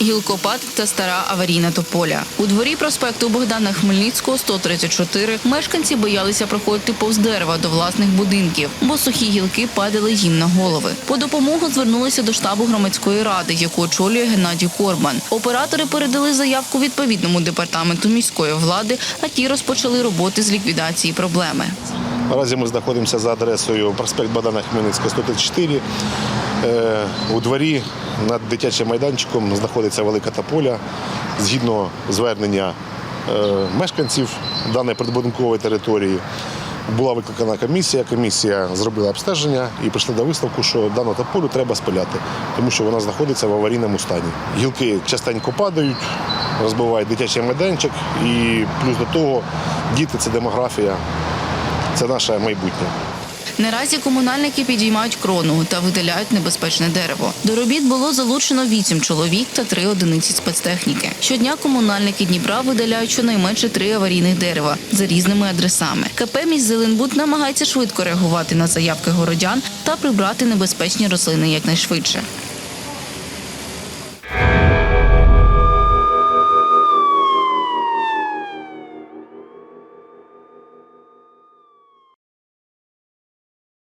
гілкопад та стара аварійна тополя. У дворі проспекту Богдана Хмельницького, 134, мешканці боялися проходити повз дерева до власних будинків, бо сухі гілки падали їм на голови. По допомогу звернулися до штабу громадської ради, яку очолює Геннадій Корбан. Оператори передали заявку відповідному департаменту міської влади, а ті розпочали роботи з ліквідації проблеми. Наразі ми знаходимося за адресою проспект Богдана Хмельницького, 134. Е, У дворі над дитячим майданчиком знаходиться велика тополя. Згідно звернення е, мешканців даної прибудинкової території. Була викликана комісія. Комісія зробила обстеження і прийшли до висновку, що дану тополю треба спиляти, тому що вона знаходиться в аварійному стані. Гілки частенько падають, розбивають дитячий майданчик, і плюс до того діти це демографія це наше майбутнє. Наразі комунальники підіймають крону та видаляють небезпечне дерево. До робіт було залучено вісім чоловік та три одиниці спецтехніки. Щодня комунальники Дніпра видаляють щонайменше три аварійних дерева за різними адресами. КП «Міськзеленбуд» намагається швидко реагувати на заявки городян та прибрати небезпечні рослини якнайшвидше.